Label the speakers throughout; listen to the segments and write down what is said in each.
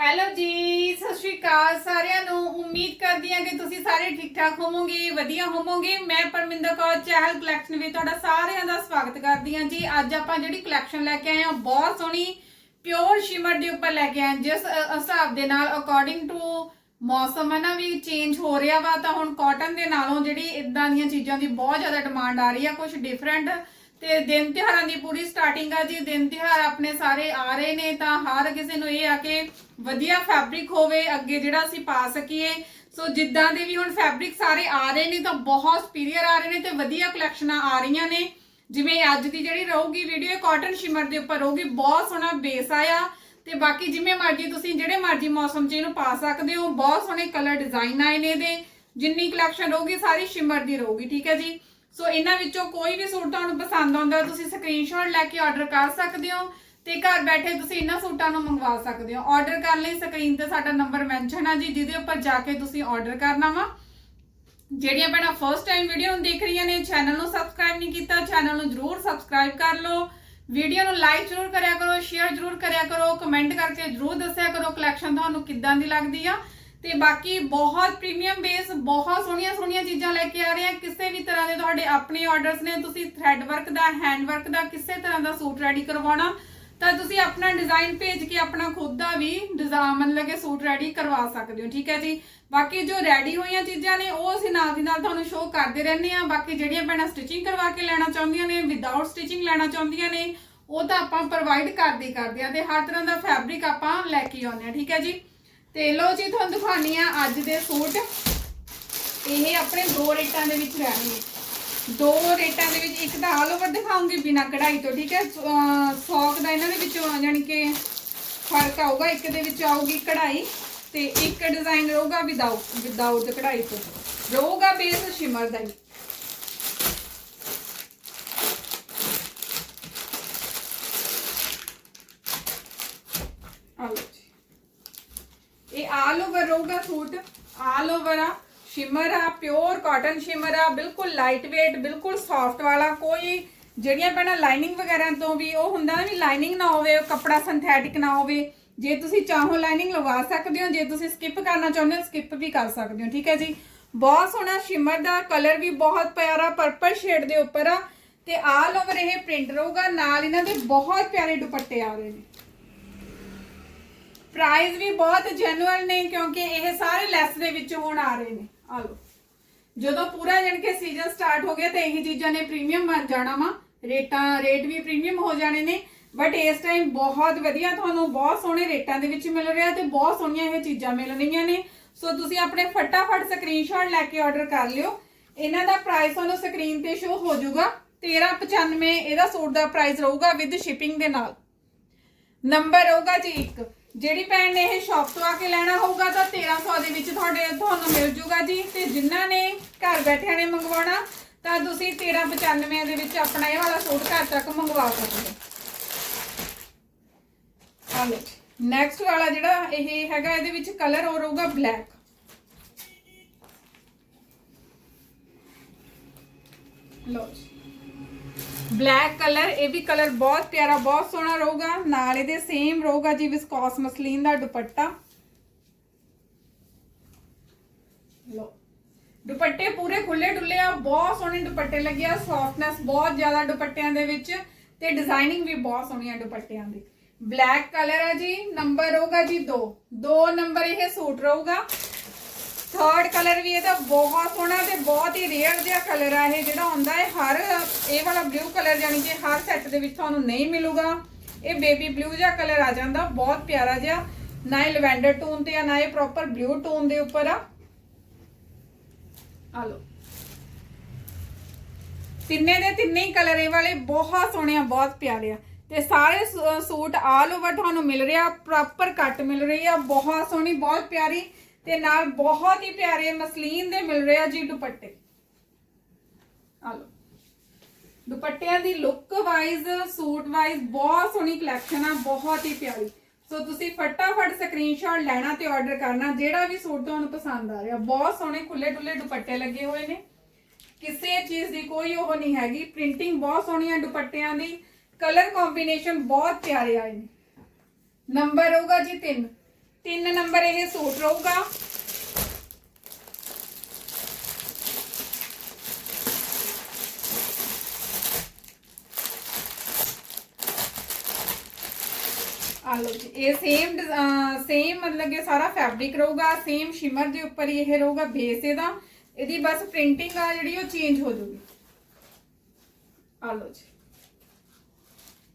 Speaker 1: Hello ਜੀ, ਸਤਿ ਸ਼੍ਰੀ ਅਕਾਲ ਸਾਰਿਆਂ ਨੂੰ। ਉਮੀਦ ਕਰਦੀ ਹਾਂ ਕਿ ਤੁਸੀਂ ਸਾਰੇ ਠੀਕ ਠਾਕ ਹੋਵੋਗੇ, ਵਧੀਆ ਹੋਵੋਗੇ। ਮੈਂ ਪਰਮਿੰਦਰ ਕੌਰ, ਚਹਿਲ ਕਲੈਕਸ਼ਨ ਵਿੱਚ ਤੁਹਾਡਾ ਸਾਰਿਆਂ ਦਾ ਸਵਾਗਤ ਕਰਦੀ ਹਾਂ ਜੀ। ਅੱਜ ਆਪਾਂ ਜਿਹੜੀ ਕਲੈਕਸ਼ਨ ਲੈ ਕੇ ਆਏ ਹਾਂ ਬਹੁਤ ਸੋਹਣੀ ਪਿਓਰ ਸ਼ਿਮਰ ਦੇ ਉੱਪਰ ਲੈ ਕੇ ਆਏ ਜਿਸ ਹਿਸਾਬ ਦੇ ਨਾਲ ਅਕੋਰਡਿੰਗ ਟੂ ਮੌਸਮ ਹੈ ਨਾ ਵੀ ਚੇਂਜ ਹੋ ਰਿਹਾ ਵਾ, ਤਾਂ ਹੁਣ ਕਾਟਨ ਦੇ ਨਾਲੋਂ ਜਿਹੜੀ ਇਦਾਂ ਦੀਆਂ ਚੀਜ਼ਾਂ ਦੀ ਬਹੁਤ ਜ਼ਿਆਦਾ ਡਿਮਾਂਡ ਆ ਰਹੀ ਆ ਕੁਝ ਡਿਫਰੈਂਟ ਤੇ ਦਿਨ ਤਿਉਹਾਰਾਂ ਦੀ ਪੂਰੀ ਸਟਾਰਟਿੰਗ ਆ ਜੀ। ਦਿਨ ਤਿਉਹਾਰ ਆਪਣੇ ਸਾਰੇ ਆ ਰਹੇ ਨੇ, ਤਾਂ ਹਰ ਕਿਸੇ ਨੂੰ ਇਹ ਆ ਕਿ ਵਧੀਆ ਫੈਬਰਿਕ ਹੋਵੇ, ਅੱਗੇ ਜਿਹੜਾ ਅਸੀਂ ਪਾ ਸਕੀਏ। ਸੋ ਜਿੱਦਾਂ ਦੇ ਵੀ ਹੁਣ ਫੈਬਰਿਕ ਸਾਰੇ ਆ ਰਹੇ ਨੇ, ਤਾਂ ਬਹੁਤ ਸੁਪੀਰੀਅਰ ਆ ਰਹੇ ਨੇ ਤੇ ਵਧੀਆ ਕਲੈਕਸ਼ਨਾਂ ਆ ਰਹੀਆਂ ਨੇ। ਜਿਵੇਂ ਅੱਜ ਦੀ ਜਿਹੜੀ ਰਹੂਗੀ ਵੀਡੀਓ ਕਾਟਨ ਸ਼ਿਮਰ ਦੇ ਉੱਪਰ ਰਹੂਗੀ, ਬਹੁਤ ਸੋਹਣਾ ਬੇਸ ਆਇਆ। ਤੇ ਬਾਕੀ ਜਿਵੇਂ ਮਰਜ਼ੀ ਤੁਸੀਂ ਜਿਹੜੇ ਮਰਜ਼ੀ ਮੌਸਮ 'ਚ ਇਹਨੂੰ ਪਾ ਸਕਦੇ ਹੋ, ਬਹੁਤ ਸੋਹਣੇ ਕਲਰ ਡਿਜ਼ਾਈਨ ਆਏ ਨੇ ਇਹਦੇ। ਜਿੰਨੀ ਕਲੈਕਸ਼ਨ ਰਹੂਗੀ, ਸਾਰੀ ਸ਼ਿਮਰ ਦੀ ਰਹੂਗੀ, ਠੀਕ ਹੈ ਜੀ? ਸੋ ਇਹਨਾਂ ਵਿੱਚੋਂ ਕੋਈ ਵੀ ਸੂਟ ਤੁਹਾਨੂੰ ਪਸੰਦ ਆਉਂਦਾ, ਤੁਸੀਂ ਸਕਰੀਨਸ਼ਾਟ ਲੈ ਕੇ ਆਰਡਰ ਕਰ ਸਕਦੇ ਹੋ। ਤੇ ਘਰ ਬੈਠੇ ਤੁਸੀਂ ਇਹਨਾਂ ਸੂਟਾਂ ਨੂੰ ਮੰਗਵਾ ਸਕਦੇ ਹੋ। ਆਰਡਰ ਕਰਨ ਲਈ ਸਕਰੀਨ ਤੇ ਸਾਡਾ ਨੰਬਰ ਮੈਂਸ਼ਨ ਆ ਜੀ, ਜਿਹਦੇ ਉੱਪਰ ਜਾ ਕੇ ਤੁਸੀਂ ਆਰਡਰ ਕਰਨਾ ਵਾ। ਜਿਹੜੀਆਂ ਭੈਣਾਂ ਫਰਸਟ ਟਾਈਮ ਵੀਡੀਓ ਨੂੰ ਦੇਖ ਰਹੀਆਂ ਨੇ ਚੈਨਲ ਨੂੰ ਸਬਸਕ੍ਰਾਈਬ ਨਹੀਂ ਕੀਤਾ ਚੈਨਲ ਨੂੰ ਜਰੂਰ ਸਬਸਕ੍ਰਾਈਬ ਕਰ ਲਓ। ਵੀਡੀਓ ਨੂੰ ਲਾਈਕ ਜਰੂਰ ਕਰਿਆ ਕਰੋ ਸ਼ੇਅਰ ਜਰੂਰ ਕਰਿਆ ਕਰੋ ਕਮੈਂਟ ਕਰਕੇ ਜਰੂਰ ਦੱਸਿਆ ਕਰੋ ਕਲੈਕਸ਼ਨ ਤੁਹਾਨੂੰ ਕਿੱਦਾਂ ਦੀ ਲੱਗਦੀ ਆ। ਤੇ ਬਾਕੀ ਬਹੁਤ ਪ੍ਰੀਮੀਅਮ ਬੇਸ ਬਹੁਤ ਸੋਹਣੀਆਂ ਸੋਹਣੀਆਂ ਚੀਜ਼ਾਂ ਲੈ ਕੇ ਆ ਰਹੇ ਆ। ਕਿਸੇ ਵੀ ਤਰ੍ਹਾਂ ਦੇ ਤੁਹਾਡੇ ਆਪਣੇ ਆਰਡਰਸ ਨੇ, ਤੁਸੀਂ ਥ੍ਰੈਡ ਵਰਕ ਦਾ ਹੈਂਡ ਵਰਕ ਦਾ, ਕਿਸੇ ਤਰ੍ਹਾਂ ਦਾ ਸੂਟ ਰੈਡੀ ਕਰਵਾਉਣਾ ਤਾਂ ਤੁਸੀਂ ਆਪਣਾ ਡਿਜ਼ਾਈਨ ਭੇਜ ਕੇ ਆਪਣਾ ਖੁਦ ਦਾ ਵੀ ਡਿਜ਼ਾਈਨ ਮਤਲਬ ਕਿ ਸੂਟ ਰੈਡੀ ਕਰਵਾ ਸਕਦੇ ਹੋ, ਠੀਕ ਹੈ ਜੀ? ਬਾਕੀ ਜੋ ਰੈਡੀ ਹੋਈਆਂ ਚੀਜ਼ਾਂ ਨੇ, ਉਹ ਅਸੀਂ ਨਾਲ ਦੀ ਨਾਲ ਤੁਹਾਨੂੰ ਸ਼ੋਅ ਕਰਦੇ ਰਹਿੰਦੇ ਆ ਬਾਕੀ ਜਿਹੜੀਆਂ ਭੈਣਾਂ ਸਟਿਚਿੰਗ ਕਰਵਾ ਕੇ ਲੈਣਾ ਚਾਹੁੰਦੀਆਂ ਨੇ ਵਿਦਆਊਟ ਸਟਿਚਿੰਗ ਲੈਣਾ ਚਾਹੁੰਦੀਆਂ ਨੇ, ਉਹ ਤਾਂ ਆਪਾਂ ਪ੍ਰੋਵਾਈਡ ਕਰਦੇ ਕਰਦੇ ਆ ਤੇ ਹਰ ਤਰ੍ਹਾਂ ਦਾ ਫੈਬਰਿਕ ਆਪਾਂ ਲੈ ਕੇ ਆਉਂਦੇ ਆ ਠੀਕ ਹੈ ਜੀ? ਤੇ ਲੋ ਜੀ, ਤੁਹਾਨੂੰ ਦਿਖਾਉਣੀ ਆ ਅੱਜ ਦੇ ਸੂਟ। ਇਹ ਆਪਣੇ ਦੋ ਰੇਟਾਂ ਦੇ ਵਿੱਚ ਰਹਿਣਗੇ। ਦੋ ਰੇਟਾਂ ਦੇ ਵਿੱਚ, ਇੱਕ ਤਾਂ ਆਲ ਓਵਰ ਦਿਖਾਉਂਗੀ ਬਿਨਾ ਕਢਾਈ ਤੋਂ, ਠੀਕ ਹੈ? ਸੌਕ ਦਾ ਇਹਨਾਂ ਦੇ ਵਿੱਚੋਂ ਯਾਨੀ ਕਿ ਫ਼ਰਕ ਆਊਗਾ, ਇੱਕ ਦੇ ਵਿੱਚ ਆਊਗੀ ਕਢਾਈ ਤੇ ਇੱਕ ਡਿਜ਼ਾਈਨ ਰਹੂਗਾ ਵਿਦਆਊਟ ਵਿਦਆਊਟ ਕਢਾਈ ਤੋਂ। ਰਹੂਗਾ ਬੇਸ ਸ਼ਿਮਰ ਦਾ ਹੀ। ਆਲ ਓਵਰ ਰਹੂਗਾ ਸੂਟ ਆਲ ਓਵਰ ਆ। ਸ਼ਿਮਰ ਆ ਪਿਓਰ ਕਾਟਨ ਸ਼ਿਮਰ ਆ, ਬਿਲਕੁਲ ਲਾਈਟ weight ਬਿਲਕੁਲ ਸੌਫਟ ਵਾਲਾ। ਕੋਈ ਜਿਹੜੀਆਂ ਪਹਿਲਾਂ ਲਾਈਨਿੰਗ ਵਗੈਰਾ ਤੋਂ ਵੀ, ਉਹ ਹੁੰਦਾ ਵੀ ਲਾਈਨਿੰਗ ਨਾ ਹੋਵੇ ਕੱਪੜਾ ਸਿੰਥੈਟਿਕ ਨਾ ਹੋਵੇ। ਜੇ ਤੁਸੀਂ ਚਾਹੋ ਲਾਈਨਿੰਗ ਲਵਾ ਸਕਦੇ ਹੋ, ਜੇ ਤੁਸੀਂ ਸਕਿਪ ਕਰਨਾ ਚਾਹੁੰਦੇ ਹੋ ਸਕਿਪ ਵੀ ਕਰ ਸਕਦੇ ਹੋ, ਠੀਕ ਹੈ ਜੀ? ਬਹੁਤ ਸੋਹਣਾ ਸ਼ਿਮਰ ਦਾ ਕਲਰ ਵੀ ਬਹੁਤ ਪਿਆਰਾ ਪਰਪਲ ਸ਼ੇਡ ਦੇ ਉੱਪਰ ਆ। ਤੇ ਆਲ ਓਵਰ ਇਹ ਪ੍ਰਿੰਟ ਰਹੂਗਾ, ਨਾਲ ਇਹਨਾਂ ਦੇ ਬਹੁਤ ਪਿਆਰੇ ਦੁਪੱਟੇ ਆ ਰਹੇ ਨੇ। ਪ੍ਰਾਈਸ ਵੀ ਬਹੁਤ ਜੈਨੂਅਲ ਨੇ, ਕਿਉਂਕਿ ਇਹ ਸਾਰੇ ਲੈਸ ਦੇ ਵਿੱਚ ਹੁਣ ਆ ਰਹੇ ਨੇ। ਆ ਲਓ ਜਦੋਂ ਪੂਰਾ ਜਣ ਕੇ ਸੀਜ਼ਨ ਸਟਾਰਟ ਹੋ ਗਿਆ ਤੇ ਇਹੀ ਚੀਜ਼ਾਂ ਨੇ ਪ੍ਰੀਮੀਅਮ ਬਣ ਜਾਣਾ ਵਾ। ਰੇਟਾਂ ਰੇਟ ਵੀ ਪ੍ਰੀਮੀਅਮ ਹੋ ਜਾਣੇ ਨੇ। ਬਟ ਇਸ ਟਾਈਮ ਬਹੁਤ ਵਧੀਆ ਤੁਹਾਨੂੰ ਬਹੁਤ ਸੋਹਣੇ ਰੇਟਾਂ ਦੇ ਵਿੱਚ ਮਿਲ ਰਿਹਾ ਤੇ ਬਹੁਤ ਸੋਹਣੀਆਂ ਇਹ ਚੀਜ਼ਾਂ ਮਿਲ ਰਹੀਆਂ ਨੇ। ਸੋ ਤੁਸੀਂ ਆਪਣੇ ਫਟਾਫਟ ਸਕਰੀਨਸ਼ਾਟ ਲੈ ਕੇ ਆਰਡਰ ਕਰ ਲਿਓ। ਇਹਨਾਂ ਦਾ ਪ੍ਰਾਈਸ ਤੁਹਾਨੂੰ ਸਕਰੀਨ ਤੇ ਸ਼ੋ ਹੋ ਜਾਊਗਾ। 1395 ਇਹਦਾ ਸੂਟ ਦਾ ਪ੍ਰਾਈਸ ਰਹੂਗਾ ਵਿਦ ਸ਼ਿਪਿੰਗ ਦੇ ਨਾਲ। ਨੰਬਰ ਹੋਊਗਾ ਜੀ ਇੱਕ। ਜਿਹੜੀ ਭੈਣ ਨੇ ਇਹ ਸ਼ਾਪ ਤੋਂ ਆ ਕੇ ਲੈਣਾ ਹੋਊਗਾ ਤਾਂ 1300 ਦੇ ਵਿੱਚ ਤੁਹਾਡੇ ਤੁਹਾਨੂੰ ਮਿਲ ਜੂਗਾ ਜੀ। ਤੇ ਜਿਨ੍ਹਾਂ ਨੇ ਘਰ ਬੈਠਿਆਂ ਨੇ ਮੰਗਵਾਉਣਾ, ਤਾਂ ਤੁਸੀਂ 1395 ਦੇ ਵਿੱਚ ਆਪਣਾ ਇਹ ਵਾਲਾ ਸੂਟ ਘਰ ਤੱਕ ਮੰਗਵਾ ਸਕਦੇ ਹੋ। ਆ ਨੈਕਸਟ ਵਾਲਾ ਜਿਹੜਾ ਇਹ ਹੈਗਾ, ਇਹਦੇ ਵਿੱਚ ਕਲਰ ਹੋਰ ਹੋਊਗਾ ਬਲੈਕ ਲਓ ਜੀ। ਬਲੈਕ ਕਲਰ, ਇਹ ਵੀ ਕਲਰ ਬਹੁਤ ਪਿਆਰਾ, ਬਹੁਤ ਸੋਹਣਾ ਰਹੂਗਾ। ਨਾਲ ਇਹਦੇ ਸੇਮ ਰਹੂਗਾ ਜੀ ਵਿਸਕੋਸ ਮਸਲੀਨ ਦਾ ਦੁਪੱਟਾ। ਲੋ ਦੁਪੱਟੇ ਪੂਰੇ ਖੁੱਲੇ ਡੁੱਲੇ ਆ, ਬਹੁਤ ਸੋਹਣੇ ਦੁਪੱਟੇ ਲੱਗੇ ਆ ਸੌਫਟਨੈਸ ਬਹੁਤ ਜ਼ਿਆਦਾ ਦੁਪੱਟਿਆਂ ਦੇ ਵਿੱਚ ਤੇ ਡਿਜ਼ਾਈਨਿੰਗ ਵੀ ਬਹੁਤ ਸੋਹਣੀ ਆ ਦੁਪੱਟਿਆਂ ਦੀ। ਬਲੈਕ ਕਲਰ ਆ ਜੀ ਨੰਬਰ ਹੋਊਗਾ ਜੀ 2 ਦੋ ਨੰਬਰ ਇਹ ਸੂਟ ਰਹੂਗਾ। ਥਰਡ ਕਲਰ ਵੀ ਇਹਦਾ ਬਹੁਤ ਸੋਹਣਾ ਤੇ ਬਹੁਤ ਹੀ ਰੇਅਰ ਜਿਹਾ ਕਲਰ ਆ ਇਹ ਜਿਹੜਾ ਹੁੰਦਾ ਹੈ, ਹਰ ਇਹ ਵਾਲਾ ਬਲੂ ਕਲਰ ਜਾਨੀ ਕਿ ਹਰ ਸੈੱਟ ਦੇ ਵਿੱਚ ਤੁਹਾਨੂੰ ਨਹੀਂ ਮਿਲੂਗਾ। ਇਹ ਬੇਬੀ ਬਲੂ ਜਿਹਾ ਕਲਰ ਆ ਜਾਂਦਾ, ਬਹੁਤ ਪਿਆਰਾ ਜਿਹਾ। ਨਾ ਇਹ ਲਵੈਂਡਰ ਟੋਨ ਤੇ ਆ, ਨਾ ਇਹ ਪ੍ਰੋਪਰ ਬਲੂ ਟੋਨ ਦੇ ਉੱਪਰ ਆ। ਆ ਲਓ। ਤਿੰਨੇ ਦੇ ਤਿੰਨੇ ਹੀ ਕਲਰ ਇਹ ਵਾਲੇ ਬਹੁਤ ਸੋਹਣੇ ਆ, ਬਹੁਤ ਪਿਆਰੇ ਆ। ਤੇ ਸਾਰੇ ਸੂਟ ਆਲ ਓਵਰ ਤੁਹਾਨੂੰ ਮਿਲ ਰਿਹਾ ਪ੍ਰੋਪਰ ਕੱਟ ਮਿਲ ਰਹੀ ਆ, ਬਹੁਤ ਸੋਹਣੀ, ਬਹੁਤ ਪਿਆਰੀ। ਤੇ ਨਾਲ ਬਹੁਤ ਹੀ ਪਿਆਰੇ ਮਸਲੀਨ ਦੇ ਮਿਲ ਰਹੇ ਆ ਜੀ ਦੁਪੱਟੇ। ਆ ਲਓ। ਦੁਪੱਟਿਆਂ ਦੀ ਲੁੱਕ ਵਾਈਜ਼ ਸੂਟ ਵਾਈਜ਼ ਬਹੁਤ ਸੋਹਣੀ ਕਲੈਕਸ਼ਨ ਆ, ਬਹੁਤ ਹੀ ਪਿਆਰੀ। ਸੋ ਤੁਸੀਂ ਫਟਾਫਟ ਸਕਰੀਨਸ਼ਾਟ ਲੈਣਾ ਤੇ ਆਰਡਰ ਕਰਨਾ, ਜਿਹੜਾ ਵੀ ਸੂਟ ਤੁਹਾਨੂੰ ਪਸੰਦ ਆ ਰਿਹਾ। ਬਹੁਤ ਸੋਹਣੇ ਖੁੱਲੇ ਡੁੱਲੇ ਦੁਪੱਟੇ ਲੱਗੇ ਹੋਏ ਨੇ। ਕਿਸੇ ਚੀਜ਼ ਦੀ ਕੋਈ ਉਹ ਨਹੀਂ ਹੈਗੀ। ਪ੍ਰਿੰਟਿੰਗ ਬਹੁਤ ਸੋਹਣੀ ਆ ਦੁਪੱਟਿਆਂ ਦੀ। ਕਲਰ ਕੰਬੀਨੇਸ਼ਨ ਬਹੁਤ ਪਿਆਰੇ ਆਏ ਨੇ। ਨੰਬਰ ਹੋਊਗਾ ਜੀ 3 ਤਿੰਨ ਨੰਬਰ ਇਹ ਸੂਟ ਰਹੂਗਾ। ਆ ਲਓ ਜੀ, ਇਹ ਸੇਮ ਸੇਮ ਮਤਲਬ ਕਿ ਸਾਰਾ ਫੈਬਰਿਕ ਰਹੂਗਾ ਸੇਮ ਸ਼ਿਮਰ ਦੇ ਉੱਪਰ ਇਹ ਰਹੂਗਾ ਬੇਸ ਇਹਦਾ। ਇਹਦੀ ਬਸ ਪ੍ਰਿੰਟਿੰਗ ਆ ਜਿਹੜੀ ਉਹ ਚੇਂਜ ਹੋ ਜਾਊਗੀ ਆ ਲਓ ਜੀ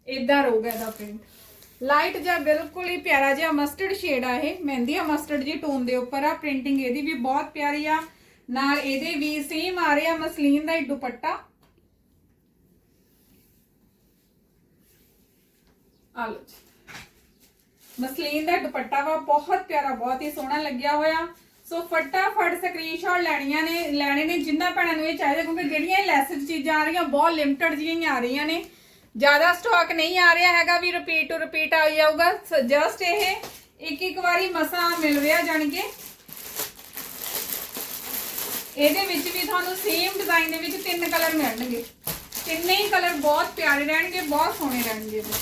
Speaker 1: ਇਦਾਂ ਰਹੂਗਾ ਇਹਦਾ ਪ੍ਰਿੰਟ ਲਾਈਟ ਜਿਹਾ ਬਿਲਕੁਲ ਹੀ ਪਿਆਰਾ ਜਿਹਾ ਮਸਟਰਡ ਸ਼ੇਡ ਆ ਇਹ। ਮਹਿੰਦੀ ਆ ਮਸਟਰਡ ਜੀ ਟੋਨ ਦੇ ਉੱਪਰ ਆ। ਪ੍ਰਿੰਟਿੰਗ ਇਹਦੀ ਵੀ ਬਹੁਤ ਪਿਆਰੀ ਆ। ਨਾਲ ਇਹਦੇ ਵੀ ਸੇਮ ਆ ਰਿਹਾ ਮਸਲੀਨ ਦਾ ਹੀ ਦੁਪੱਟਾ। ਆ ਲਓ ਜੀ। ਮਸਲੀਨ ਦਾ ਦੁਪੱਟਾ ਵਾ, ਬਹੁਤ ਪਿਆਰਾ, ਬਹੁਤ ਹੀ ਸੋਹਣਾ ਲੱਗਿਆ ਹੋਇਆ। ਸੋ ਫਟਾਫਟ ਸਕਰੀਨਸ਼ਾਟ ਲੈਣੀਆਂ ਨੇ, ਲੈਣੇ ਨੇ ਜਿੰਨਾ ਭੈਣਾਂ ਨੂੰ ਇਹ ਚਾਹੀਦਾ, ਕਿਉਂਕਿ ਜਿਹੜੀਆਂ ਇਹ ਲੈਸਜ ਚੀਜ਼ਾਂ ਆ ਰਹੀਆਂ, ਬਹੁਤ ਲਿਮਟਿਡ ਜਿਹੀਆਂ ਆ ਰਹੀਆਂ ਨੇ। ਜ਼ਿਆਦਾ ਸਟਾਕ ਨਹੀਂ ਆ ਰਿਹਾ ਹੈਗਾ ਵੀ ਰਿਪੀਟ ਟੂ ਰਿਪੀਟ ਆ ਜਾਊਗਾ। ਜਸਟ ਇਹ ਇੱਕ ਇੱਕ ਵਾਰੀ ਮਸਾ ਮਿਲ ਰਿਹਾ ਜਾਣ ਇਹਦੇ ਵਿੱਚ ਵੀ ਤੁਹਾਨੂੰ ਸੇਮ ਡਿਜ਼ਾਈਨ ਦੇ ਵਿੱਚ ਤਿੰਨ ਕਲਰ ਮਿਲਣਗੇ। ਤਿੰਨੇ ਹੀ ਕਲਰ ਬਹੁਤ ਪਿਆਰੇ ਰਹਿਣਗੇ, ਬਹੁਤ ਸੋਹਣੇ ਰਹਿਣਗੇ ਇਹਦੇ।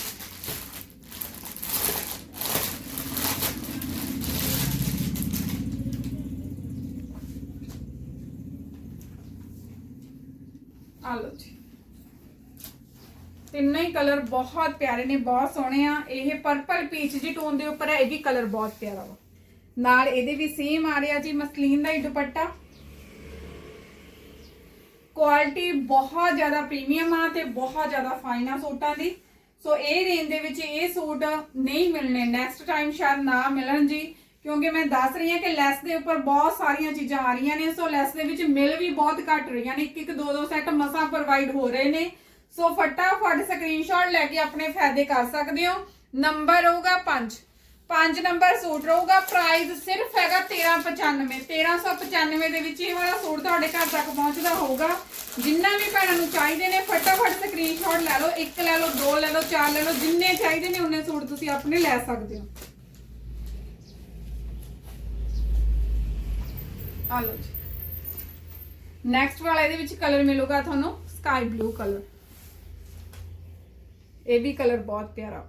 Speaker 1: ਆ ਜੀ। ਤਿੰਨੇ ਹੀ ਕਲਰ ਬਹੁਤ ਪਿਆਰੇ ਨੇ, ਬਹੁਤ ਸੋਹਣੇ ਆ। ਇਹ ਪਰਪਲ ਪੀਚ ਜੀ ਟੋਨ ਦੇ ਉੱਪਰ ਹੈ ਇਹ ਵੀ ਕਲਰ ਬਹੁਤ ਪਿਆਰਾ ਵਾ। ਨਾਲ ਇਹਦੇ ਵੀ ਸੇਮ ਆ ਰਿਹਾ ਜੀ, ਮਸਲੀਨ ਦਾ ਹੀ ਦੁਪੱਟਾ। ਕੁਆਲਿਟੀ ਬਹੁਤ ਜ਼ਿਆਦਾ ਪ੍ਰੀਮੀਅਮ ਆ ਤੇ ਬਹੁਤ ਜ਼ਿਆਦਾ ਫਾਈਨ ਆ ਸੂਟਾਂ ਦੀ। ਸੋ ਇਹ ਰੇਂਜ ਦੇ ਵਿੱਚ ਇਹ ਸੂਟ ਨਹੀਂ ਮਿਲਣੇ ਨੈਕਸਟ ਟਾਈਮ ਸ਼ਾਇਦ ਨਾ ਮਿਲਣ ਜੀ। ਕਿਉਂਕਿ ਮੈਂ ਦੱਸ ਰਹੀ ਹਾਂ ਕਿ ਲੈਸ ਦੇ ਉੱਪਰ ਬਹੁਤ ਸਾਰੀਆਂ ਚੀਜ਼ਾਂ ਆ ਰਹੀਆਂ ਨੇ ਸੋ ਲੈਸ ਦੇ ਵਿੱਚ ਮਿਲ ਵੀ ਬਹੁਤ ਘੱਟ ਰਹੀਆਂ ਨੇ। ਇੱਕ ਇੱਕ ਦੋ ਦੋ ਸੈੱਟ ਮਸਾਂ ਪ੍ਰੋਵਾਈਡ ਹੋ ਰਹੇ ਨੇ। ਸੋ ਫਟਾਫਟ ਸਕਰੀਨਸ਼ਾਟ ਲੈ ਕੇ ਆਪਣੇ ਫਾਇਦੇ ਕਰ ਸਕਦੇ ਹੋ ਨੰਬਰ ਹੋਊਗਾ 5 5 ਨੰਬਰ ਸੂਟ ਰਹੂਗਾ ਪ੍ਰਾਈਸ ਸਿਰਫ ਹੈਗਾ 1395 1395 ਦੇ ਵਿੱਚ ਇਹ ਵਾਲਾ ਸੂਟ ਤੁਹਾਡੇ ਘਰ ਤੱਕ ਪਹੁੰਚਦਾ ਹੋਊਗਾ ਜਿੰਨਾ ਵੀ ਭੈਣਾਂ ਨੂੰ ਚਾਹੀਦੇ ਨੇ ਫਟਾਫਟ ਸਕਰੀਨਸ਼ਾਟ ਲੈ ਲਓ ਇੱਕ ਲੈ ਲਓ ਦੋ ਲੈ ਲਓ ਚਾਰ ਲੈ ਲਓ ਜਿੰਨੇ ਚਾਹੀਦੇ ਨੇ ਉਹਨੇ ਸੂਟ ਤੁਸੀਂ ਆਪਣੇ ਲੈ ਸਕਦੇ ਹੋ ਆ ਲਓ ਜੀ ਨੈਕਸਟ ਵਾਲਾ ਇਹਦੇ ਵਿੱਚ ਕਲਰ ਮਿਲੂਗਾ ਤੁਹਾਨੂੰ ਸਕਾਈ ਬਲੂ ਕਲਰ ਇਹ ਵੀ ਕਲਰ ਬਹੁਤ ਪਿਆਰਾ।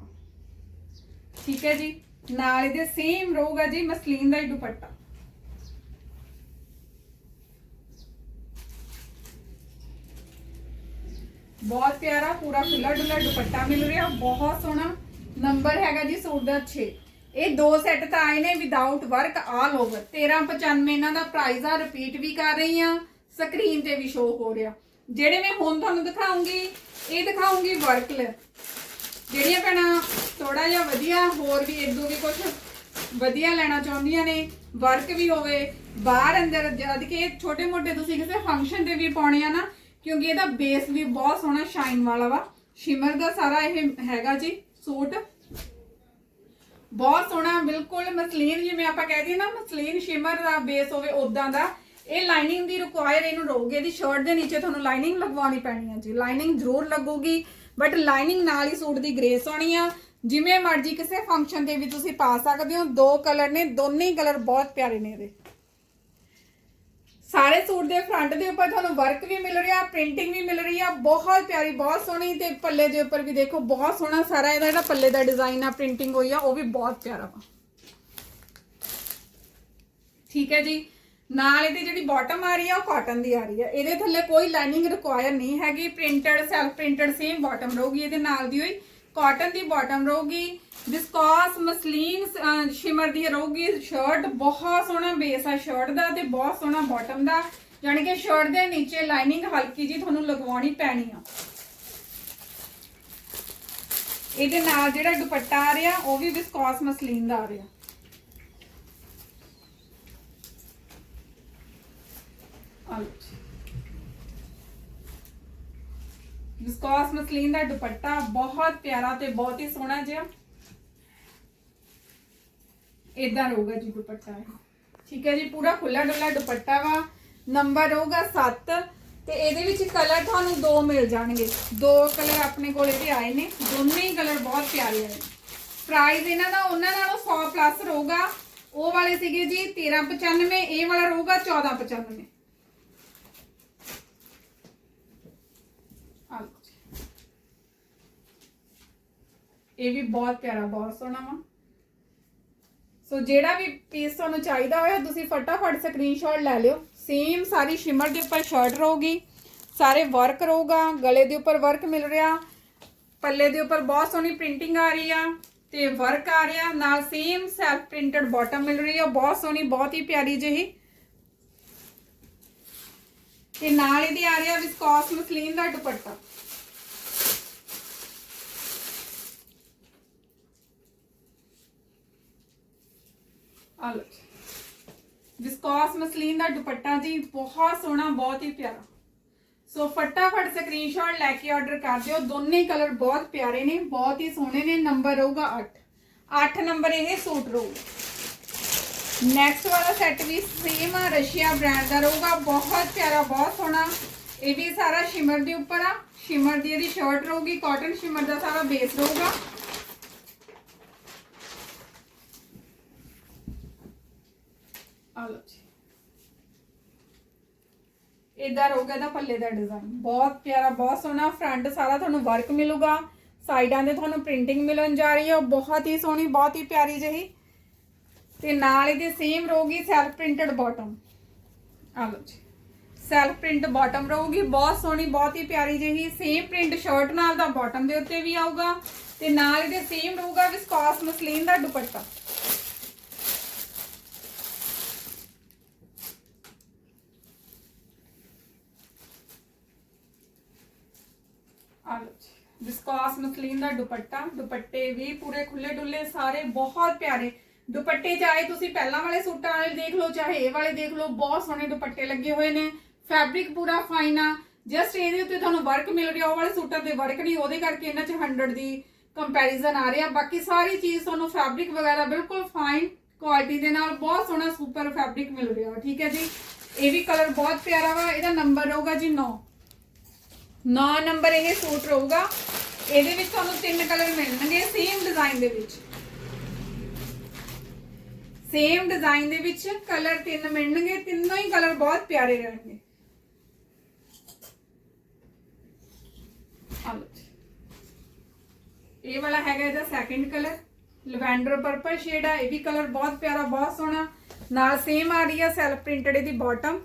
Speaker 1: ਠੀਕ ਹੈ ਜੀ? ਨਾਲ ਇਹਦੇ ਸੇਮ ਰਹੂਗਾ ਜੀ, ਮਸਲੀਨ ਦਾ ਹੀ ਦੁਪੱਟਾ। ਬਹੁਤ ਪਿਆਰਾ, ਪੂਰਾ ਖੁੱਲਾ ਡੁੱਲਾ ਦੁਪੱਟਾ ਮਿਲ ਰਿਹਾ, ਬਹੁਤ ਸੋਹਣਾ। ਨੰਬਰ ਹੈਗਾ ਜੀ ਸੂਟ ਦਾ 6 ਇਹ ਦੋ ਸੈੱਟ ਤਾਂ ਆਏ ਨੇ ਵਿਦਆਊਟ ਵਰਕ ਆਲ ਓਵਰ 1395 ਇਹਨਾਂ ਦਾ ਪ੍ਰਾਈਸ ਆ ਰਿਪੀਟ ਵੀ ਕਰ ਰਹੀ ਆ ਸਕਰੀਨ ਤੇ ਵੀ ਸ਼ੋ ਹੋ ਰਿਹਾ। ਜਿਹੜੇ ਮੈਂ ਹੁਣ ਤੁਹਾਨੂੰ ਦਿਖਾਉਂਗੀ, ਇਹ ਦਿਖਾਉਂਗੀ ਵਰਕ ਜਿਹੜੀਆਂ ਭੈਣਾਂ ਥੋੜਾ ਜਿਹਾ ਵਧੀਆ, ਹੋਰ ਵੀ ਇਦੋਂ ਵੀ ਕੁਝ ਵਧੀਆ ਲੈਣਾ ਚਾਹੁੰਦੀਆਂ ਨੇ ਵਰਕ ਵੀ ਹੋਵੇ, ਬਾਹਰ ਅੰਦਰ ਜਦ ਕਿ ਛੋਟੇ ਮੋਟੇ ਤੁਸੀਂ ਕਿਸੇ ਫੰਕਸ਼ਨ ਤੇ ਵੀ ਪਾਉਣੇ ਆ ਨਾ, ਕਿਉਂਕਿ ਇਹਦਾ ਬੇਸ ਵੀ ਬਹੁਤ ਸੋਹਣਾ ਸ਼ਾਈਨ ਵਾਲਾ ਵਾ। ਸ਼ਿਮਰ ਦਾ ਸਾਰਾ ਇਹ ਹੈਗਾ ਜੀ, ਸੂਟ। ਬਹੁਤ ਸੋਹਣਾ, ਬਿਲਕੁਲ ਮਸਲੀਨ ਜਿਵੇਂ ਆਪਾਂ ਕਹਿ ਦਈਏ ਨਾ, ਮਸਲੀਨ ਸ਼ਿਮਰ ਦਾ ਬੇਸ ਹੋਵੇ ਉਦਾਂ ਦਾ। ਇਹ ਲਾਈਨਿੰਗ ਦੀ ਰਿਕੁਆਇਰ ਇਹਨੂੰ ਰਹੂਗੀ, ਇਹਦੀ ਸ਼ਰਟ ਦੇ ਨੀਚੇ ਤੁਹਾਨੂੰ ਲਾਈਨਿੰਗ ਲਗਵਾਉਣੀ ਪੈਣੀ ਹੈ ਜੀ। ਲਾਈਨਿੰਗ ਜ਼ਰੂਰ ਲੱਗੂਗੀ ਬਟ ਲਾਈਨਿੰਗ ਨਾਲ ਹੀ ਸੂਟ ਦੀ ਗ੍ਰੇਸ ਆਉਣੀ ਆ। ਜਿਵੇਂ ਮਰਜ਼ੀ ਕਿਸੇ ਫੰਕਸ਼ਨ ਤੇ ਵੀ ਤੁਸੀਂ ਪਾ ਸਕਦੇ ਹੋ, ਦੋ ਕਲਰ ਨੇ, ਦੋਨੇ ਹੀ ਕਲਰ ਬਹੁਤ ਪਿਆਰੇ ਨੇ ਇਹਦੇ। ਸਾਰੇ ਸੂਟ ਦੇ ਫਰੰਟ ਦੇ ਉੱਪਰ ਤੁਹਾਨੂੰ ਵਰਕ ਵੀ ਮਿਲ ਰਿਹਾ ਪ੍ਰਿੰਟਿੰਗ ਵੀ ਮਿਲ ਰਹੀ ਆ, ਬਹੁਤ ਪਿਆਰੀ, ਬਹੁਤ ਸੋਹਣੀ ਤੇ ਪੱਲੇ ਦੇ ਉੱਪਰ ਵੀ ਦੇਖੋ, ਬਹੁਤ ਸੋਹਣਾ ਸਾਰਾ ਇਹਦਾ ਜਿਹੜਾ ਪੱਲੇ ਦਾ ਡਿਜ਼ਾਈਨ ਆ ਪ੍ਰਿੰਟਿੰਗ ਹੋਈ ਆ, ਉਹ ਵੀ ਬਹੁਤ ਪਿਆਰਾ ਵਾ। ਠੀਕ ਹੈ ਜੀ। ਨਾਲ ਇਹਦੀ ਜਿਹੜੀ ਬਾਟਮ ਆ ਰਹੀ ਆ, ਉਹ ਕਾਟਨ ਦੀ ਆ ਰਹੀ ਆ। ਇਹਦੇ ਥੱਲੇ ਕੋਈ ਲਾਈਨਿੰਗ ਰਿਕੁਆਇਰ ਨਹੀਂ ਹੈਗੀ। Printed self printed same bottom ਰਹੂਗੀ ਇਹਦੇ ਨਾਲ ਦੀ ਹੋਈ। ਕਾਟਨ ਦੀ ਬਾਟਮ ਰਹੂਗੀ। ਵਿਸਕੋਸ ਮਸਲੀਨ ਸ਼ਿਮਰ ਦੀ ਰਹੂਗੀ। ਸ਼ਰਟ ਬਹੁਤ ਸੋਹਣਾ ਬੇਸ ਆ ਸ਼ਰਟ ਦਾ ਤੇ ਬਹੁਤ ਸੋਹਣਾ ਬਾਟਮ ਦਾ। ਯਾਨੀ ਕਿ ਸ਼ਰਟ ਦੇ ਨੀਚੇ ਲਾਈਨਿੰਗ ਹਲਕੀ ਜੀ ਤੁਹਾਨੂੰ ਲਗਵਾਉਣੀ ਪੈਣੀ ਆ। ਇਹਦੇ ਨਾਲ ਜਿਹੜਾ ਦੁਪੱਟਾ ਆ ਰਿਹਾ, ਉਹ ਵੀ ਵਿਸਕੋਸ ਮਸਲੀਨ ਦਾ ਆ ਰਿਹਾ। ਕੌਸ ਮਸਲੀਨ ਦਾ ਦੁਪੱਟਾ ਬਹੁਤ ਪਿਆਰਾ ਤੇ ਬਹੁਤ ਹੀ ਸੋਹਣਾ ਜਿਹਾ। ਇਦਾਂ ਰਹੂਗਾ ਜੀ ਦੁਪੱਟਾ। ਠੀਕ ਹੈ ਜੀ, ਪੂਰਾ ਖੁੱਲਾ ਡੁੱਲਾ ਦੁਪੱਟਾ ਵਾ। ਨੰਬਰ ਰਹੂਗਾ 7 ਤੇ ਇਹਦੇ ਵਿੱਚ ਕਲਰ ਤੁਹਾਨੂੰ ਦੋ ਮਿਲ ਜਾਣਗੇ। ਦੋ ਕਲਰ ਆਪਣੇ ਕੋਲ ਇਹਦੇ ਆਏ ਨੇ। ਦੋਨੇ ਹੀ ਕਲਰ ਬਹੁਤ ਪਿਆਰੇ ਆਏ ਪ੍ਰਾਈਸ ਇਹਨਾਂ ਦਾ ਉਹਨਾਂ ਨਾਲੋਂ 100 ਪਲੱਸ ਰਹੂਗਾ। ਉਹ ਵਾਲੇ ਸੀਗੇ ਜੀ 1395 ਇਹ ਵਾਲਾ ਰਹੂਗਾ 1495 ਆਹ ਲਓ ਜੀ। ਇਹ ਵੀ ਬਹੁਤ ਪਿਆਰਾ, ਬਹੁਤ ਸੋਹਣਾ ਵਾ। ਸੋ ਜਿਹੜਾ ਵੀ ਪੀਸ ਤੁਹਾਨੂੰ ਚਾਹੀਦਾ ਹੋਇਆ, ਤੁਸੀਂ ਫਟਾਫਟ ਸਕਰੀਨਸ਼ਾਟ ਲੈ ਲਿਓ। ਸੇਮ ਸਾਰੀ ਸ਼ਿਮਰ ਦੇ ਉੱਪਰ ਸ਼ਰਟ ਰਹੂਗੀ। ਸਾਰੇ ਵਰਕ ਰਹੂਗਾ। ਗਲੇ ਦੇ ਉੱਪਰ ਵਰਕ ਮਿਲ ਰਿਹਾ। ਪੱਲੇ ਦੇ ਉੱਪਰ ਬਹੁਤ ਸੋਹਣੀ ਪ੍ਰਿੰਟਿੰਗ ਆ ਰਹੀ ਆ ਤੇ ਵਰਕ ਆ ਰਿਹਾ। ਨਾਲ ਸੇਮ ਸੈਲਫ ਪ੍ਰਿੰਟਡ ਬਾਟਮ ਮਿਲ ਰਹੀ ਆ। ਬਹੁਤ ਸੋਹਣੀ, ਬਹੁਤ ਹੀ ਪਿਆਰੀ ਜਿਹੀ। ਤੇ ਨਾਲ ਇਹਦੀ ਆ ਰਿਹਾ ਵਿਸਕੋਸ ਮਸਲੀਨ ਦਾ ਦੁਪੱਟਾ। ਆ ਲਓ ਜੀ। ਵਿਸਕੋਸ ਮਸਲੀਨ ਦਾ ਦੁਪੱਟਾ ਜੀ ਬਹੁਤ ਸੋਹਣਾ ਬਹੁਤ ਹੀ ਪਿਆਰਾ ਸੋ ਫਟਾਫਟ ਸਕਰੀਨਸ਼ਾਟ ਲੈ ਕੇ ਆਰਡਰ ਕਰ ਦਿਓ ਦੋਨੇ ਕਲਰ ਬਹੁਤ ਪਿਆਰੇ ਨੇ ਬਹੁਤ ਹੀ ਸੋਹਣੇ ਨੇ ਨੰਬਰ ਰਹੂਗਾ 8 8 ਨੰਬਰ ਇਹ ਸੂਟ ਰਹੂਗਾ ਨੈਕਸਟ ਵਾਲਾ ਸੈੱਟ ਵੀ ਸੇਮ ਆ ਰਸ਼ੀਆ ਬ੍ਰਾਂਡ ਦਾ ਰਹੂਗਾ ਬਹੁਤ ਪਿਆਰਾ ਬਹੁਤ ਸੋਹਣਾ ਇਹ ਵੀ ਸਾਰਾ ਸ਼ਿਮਰ ਦੇ ਉੱਪਰ ਆ ਸ਼ਿਮਰ ਦੀ ਇਹਦੀ ਸ਼ਰਟ ਰਹੂਗੀ ਕਾਟਨ ਸ਼ਿਮਰ ਦਾ ਸਾਰਾ ਬੇਸ ਰਹੂਗਾ ਆ ਲਓ ਜੀ ਇਧਰ ਹੋਗਾ ਇਹਦਾ ਪੱਲੇ ਦਾ ਡਿਜ਼ਾਈਨ ਬਹੁਤ ਪਿਆਰਾ, ਬਹੁਤ ਸੋਹਣਾ ਫਰੰਟ ਸਾਰਾ ਤੁਹਾਨੂੰ ਵਰਕ ਮਿਲੂਗਾ। ਸਾਈਡਾਂ ਤੇ ਤੁਹਾਨੂੰ ਪ੍ਰਿੰਟਿੰਗ ਮਿਲਣ ਜਾ ਰਹੀ ਹੈ। ਬਹੁਤ ਹੀ ਸੋਹਣੀ, ਬਹੁਤ ਹੀ ਪਿਆਰੀ ਜਿਹੀ। ਤੇ ਨਾਲ ਇਹਦੇ ਸੇਮ ਰਹੂਗੀ ਸੈਲਫ ਪ੍ਰਿੰਟਡ ਬਾਟਮ ਆ ਲਓ ਜੀ। ਸੈਲਫ ਪ੍ਰਿੰਟ ਬਾਟਮ ਰਹੂਗੀ ਬਹੁਤ ਸੋਹਣੀ, ਬਹੁਤ ਹੀ ਪਿਆਰੀ ਜਿਹੀ। ਸੇਮ ਪ੍ਰਿੰਟ ਸ਼ਰਟ ਨਾਲ ਦਾ ਬਾਟਮ ਦੇ ਉੱਤੇ ਵੀ ਆਊਗਾ। ਤੇ ਨਾਲ ਇਹਦੇ ਸੇਮ ਰਹੂਗਾ ਵਿਸਕੋਸ ਮਸਲੀਨ ਦਾ ਦੁਪੱਟਾ ਆ ਲਓ ਜੀ ਵਿਸਕੋਸ ਮਸਲੀਨ ਦਾ ਦੁਪੱਟਾ ਦੁਪੱਟੇ ਵੀ ਪੂਰੇ ਖੁੱਲੇ ਡੁੱਲੇ ਸਾਰੇ ਬਹੁਤ ਪਿਆਰੇ। ਦੁਪੱਟੇ ਚਾਹੇ ਤੁਸੀਂ ਪਹਿਲਾਂ ਵਾਲੇ ਸੂਟਾਂ ਵਾਲੇ ਦੇਖ ਲਓ ਚਾਹੇ ਇਹ ਵਾਲੇ ਦੇਖ ਲਓ ਬਹੁਤ ਸੋਹਣੇ ਦੁਪੱਟੇ ਲੱਗੇ ਹੋਏ ਨੇ। ਫੈਬਰਿਕ ਪੂਰਾ ਫਾਈਨ ਆ। ਜਸਟ ਇਹਦੇ ਉੱਤੇ ਤੁਹਾਨੂੰ ਵਰਕ ਮਿਲ ਰਿਹਾ ਉਹ ਵਾਲੇ ਸੂਟਾਂ ਤੇ ਵਰਕ ਨਹੀਂ ਉਹਦੇ ਕਰਕੇ ਇਹਨਾਂ 'ਚ 100 ਦੀ ਕੰਪੈਰੀਜ਼ਨ ਆ ਰਿਹਾ ਬਾਕੀ ਸਾਰੀ ਚੀਜ਼ ਤੁਹਾਨੂੰ ਫੈਬਰਿਕ ਵਗੈਰਾ ਬਿਲਕੁਲ ਫਾਈਨ ਕੁਆਲਿਟੀ ਦੇ ਨਾਲ ਬਹੁਤ ਸੋਹਣਾ ਸੁਪਰ ਫੈਬਰਿਕ ਮਿਲ ਰਿਹਾ ਵਾ, ਠੀਕ ਹੈ ਜੀ? ਇਹ ਵੀ ਕਲਰ ਬਹੁਤ ਪਿਆਰਾ ਵਾ ਇਹਦਾ ਨੰਬਰ ਰਹੂਗਾ ਜੀ 9 9 ਨੰਬਰ ਇਹ ਸੂਟ ਰਹੂਗਾ। ਇਹਦੇ ਵਿੱਚ ਤੁਹਾਨੂੰ ਤਿੰਨ ਕਲਰ ਮਿਲਣਗੇ ਸੇਮ ਡਿਜ਼ਾਈਨ ਦੇ ਵਿੱਚ। ਸੇਮ ਡਿਜ਼ਾਈਨ ਦੇ ਵਿੱਚ ਕਲਰ ਤਿੰਨ ਮਿਲਣਗੇ, ਤਿੰਨੋਂ ਹੀ ਕਲਰ ਬਹੁਤ ਪਿਆਰੇ ਰਹਿਣਗੇ। ਇਹ ਵਾਲਾ ਹੈਗਾ ਇਹਦਾ second colour lavender purple shade ਆ, ਇਹ ਵੀ ਕਲਰ ਬਹੁਤ ਪਿਆਰਾ, ਬਹੁਤ ਸੋਹਣਾ। ਨਾਲ ਸੇਮ ਆ ਰਹੀ ਆ ਸੈਲਫ ਪ੍ਰਿੰਟਡ ਇਹਦੀ ਬਾਟਮ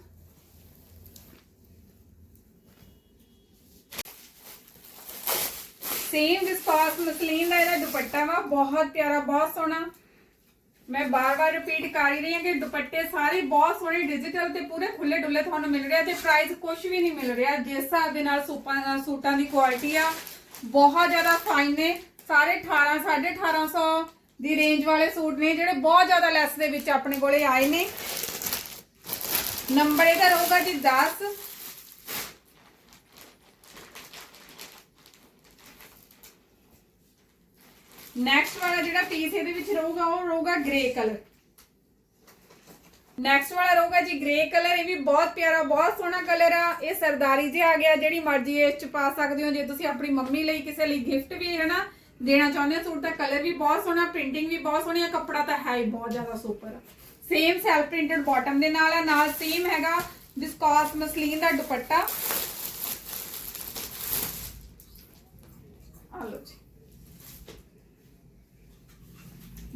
Speaker 1: ਸੇਮ ਵਿਸਕੋਸ ਮਸਲੀਨ ਦਾ ਇਹਦਾ ਦੁਪੱਟਾ ਵਾ, ਬਹੁਤ ਪਿਆਰਾ, ਬਹੁਤ ਸੋਹਣਾ। ਮੈਂ ਬਾਰ-ਬਾਰ ਰਿਪੀਟ ਕਰ ਹੀ ਰਹੀ ਹਾਂ ਕਿ ਦੁਪੱਟੇ ਸਾਰੇ ਬਹੁਤ ਸੋਹਣੇ ਡਿਜੀਟਲ ਤੇ ਪੂਰੇ ਖੁੱਲੇ ਡੁੱਲੇ ਤੁਹਾਨੂੰ ਮਿਲ ਰਿਹਾ ਤੇ ਪ੍ਰਾਈਸ ਕੁਝ ਵੀ ਨਹੀਂ ਮਿਲ ਰਿਹਾ। ਜਿਸ ਹਿਸਾਬ ਦੇ ਨਾਲ ਸੂਪਾਂ ਸੂਟਾਂ ਦੀ ਕੁਆਲਿਟੀ ਆ, ਬਹੁਤ ਜ਼ਿਆਦਾ ਫਾਈਨ ਨੇ। ਸਾਰੇ 18 1850 ਦੀ ਰੇਂਜ ਵਾਲੇ ਸੂਟ ਨੇ, ਜਿਹੜੇ ਬਹੁਤ ਜ਼ਿਆਦਾ ਲੈਸ ਦੇ ਵਿੱਚ ਆਪਣੇ ਕੋਲੇ ਆਏ ਨੇ। ਨੰਬਰ ਇਹਦਾ ਰਹੂਗਾ ਜੀ 10 ਨੈਕਸਟ ਵਾਲਾ ਜਿਹੜਾ ਪੀਸ ਇਹਦੇ ਵਿੱਚ ਰਹੂਗਾ, ਉਹ ਰਹੂਗਾ ਗ੍ਰੇ ਕਲਰ ਨੈਕਸਟ ਵਾਲਾ ਰਹੂਗਾ ਜੀ ਗ੍ਰੇ ਕਲਰ ਇਹ ਵੀ ਬਹੁਤ ਪਿਆਰਾ, ਬਹੁਤ ਸੋਹਣਾ ਕਲਰ ਆ। ਇਹ ਸਰਦਾਰੀ ਜਿਹਾ ਆ ਗਿਆ, ਜਿਹੜੀ ਮਰਜ਼ੀ ਇਸ ਚ ਪਾ ਸਕਦੇ ਹੋ। ਜੇ ਤੁਸੀਂ ਆਪਣੀ ਮੰਮੀ ਲਈ ਕਿਸੇ ਲਈ ਗਿਫਟ ਵੀ ਹੈ ਨਾ ਦੇਣਾ ਚਾਹੁੰਦੇ ਹੋ, ਸੂਟ ਦਾ ਕਲਰ ਵੀ ਬਹੁਤ ਸੋਹਣਾ ਪ੍ਰਿੰਟਿੰਗ ਵੀ ਬਹੁਤ ਸੋਹਣੀ ਆ, ਕੱਪੜਾ ਤਾਂ ਹੈ ਹੀ ਬਹੁਤ ਜ਼ਿਆਦਾ super same self printed bottom ਦੇ ਨਾਲ ਆ, ਨਾਲ ਸੇਮ ਹੈਗਾ ਵਿਸਕੋਸ ਮਸਲੀਨ ਦਾ ਦੁਪੱਟਾ। ਆ ਲਓ ਜੀ।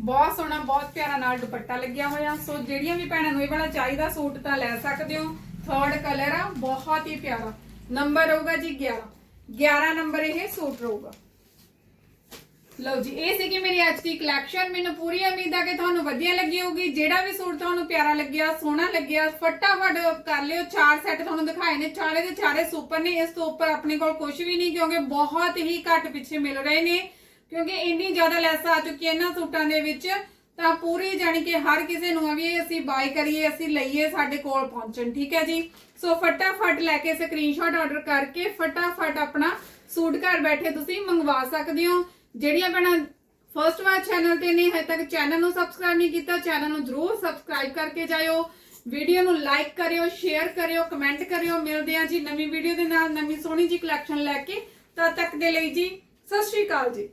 Speaker 1: ਬਹੁਤ ਸੋਹਣਾ, ਬਹੁਤ ਪਿਆਰਾ ਨਾਲ ਦੁਪੱਟਾ ਲੱਗਿਆ ਹੋਇਆ। ਸੋ ਜਿਹੜੀਆਂ ਵੀ ਭੈਣਾਂ ਨੂੰ ਇਹ ਵਾਲਾ ਚਾਹੀਦਾ, ਸੂਟ ਤਾਂ ਲੈ ਸਕਦੇ ਹੋ। ਥਰਡ ਕਲਰ ਆ, ਬਹੁਤ ਹੀ ਪਿਆਰਾ। ਨੰਬਰ ਹੋਊਗਾ ਜੀ 11 11 ਨੰਬਰ ਇਹ ਸੂਟ ਰਹੂਗਾ। ਲਓ ਜੀ, ਇਹ ਸੀ ਮੇਰੀ ਅੱਜ ਦੀ ਕਲੈਕਸ਼ਨ ਮੈਨੂੰ ਪੂਰੀ ਉਮੀਦ ਆ ਕਿ ਤੁਹਾਨੂੰ ਵਧੀਆ ਲੱਗੀ ਹੋਊਗੀ। ਜਿਹੜਾ ਵੀ ਸੂਟ ਤੁਹਾਨੂੰ ਪਿਆਰਾ ਲੱਗਿਆ, ਸੋਹਣਾ ਲੱਗਿਆ, ਫਟਾਫਟ ਕਰ ਲਿਓ। ਚਾਰ ਸੈੱਟ ਤੁਹਾਨੂੰ ਦਿਖਾਏ ਨੇ। ਚਾਰੇ ਦੇ ਚਾਰੇ ਸੁਪਰ ਨੇ। ਇਸ ਤੋਂ ਉੱਪਰ ਆਪਣੇ ਕੋਲ ਕੁਝ ਵੀ ਨਹੀਂ, ਕਿਉਂਕਿ ਬਹੁਤ ਹੀ ਘੱਟ ਪਿੱਛੇ ਮਿਲ ਰਹੇ ਨੇ। ਕਿਉਂਕਿ ਇੰਨੀ ਜ਼ਿਆਦਾ ਲੈਸ ਆ ਚੁੱਕੀ ਹੈ ਇਹਨਾਂ ਸੂਟਾਂ ਦੇ ਵਿੱਚ, ਤਾਂ ਪੂਰੀ ਜਾਣੀ ਕਿ ਹਰ ਕਿਸੇ ਨੂੰ ਆ ਵੀ ਅਸੀਂ ਬਾਈ ਕਰੀਏ, ਅਸੀਂ ਲਈਏ ਸਾਡੇ ਕੋਲ ਪਹੁੰਚਣ, ਠੀਕ ਹੈ ਜੀ? ਸੋ ਫਟਾਫਟ ਲੈ ਕੇ ਸਕਰੀਨਸ਼ਾਟ ਆਰਡਰ ਕਰਕੇ ਫਟਾਫਟ ਆਪਣਾ ਸੂਟ ਘਰ ਬੈਠੇ ਤੁਸੀਂ ਮੰਗਵਾ ਸਕਦੇ ਹੋ। ਜਿਹੜੀਆਂ ਭੈਣਾਂ ਫਰਸਟ ਵਾਰ ਚੈਨਲ ਤੇ ਨੇ, ਹਜੇ ਤੱਕ ਚੈਨਲ ਨੂੰ ਸਬਸਕ੍ਰਾਈਬ ਨਹੀਂ ਕੀਤਾ ਚੈਨਲ ਨੂੰ ਜਰੂਰ ਸਬਸਕ੍ਰਾਈਬ ਕਰਕੇ ਜਾਇਓ। ਵੀਡੀਓ ਨੂੰ ਲਾਈਕ ਕਰਿਓ ਸ਼ੇਅਰ ਕਰਿਓ ਕਮੈਂਟ ਕਰਿਓ। ਮਿਲਦੇ ਹਾਂ ਜੀ ਨਵੀਂ ਵੀਡੀਓ ਦੇ ਨਾਲ, ਨਵੀਂ ਸੋਹਣੀ ਜੀ ਕਲੈਕਸ਼ਨ ਲੈ ਕੇ। ਤਦ ਤੱਕ ਦੇ ਲਈ ਜੀ, ਸਤਿ ਸ਼੍ਰੀ ਅਕਾਲ ਜੀ।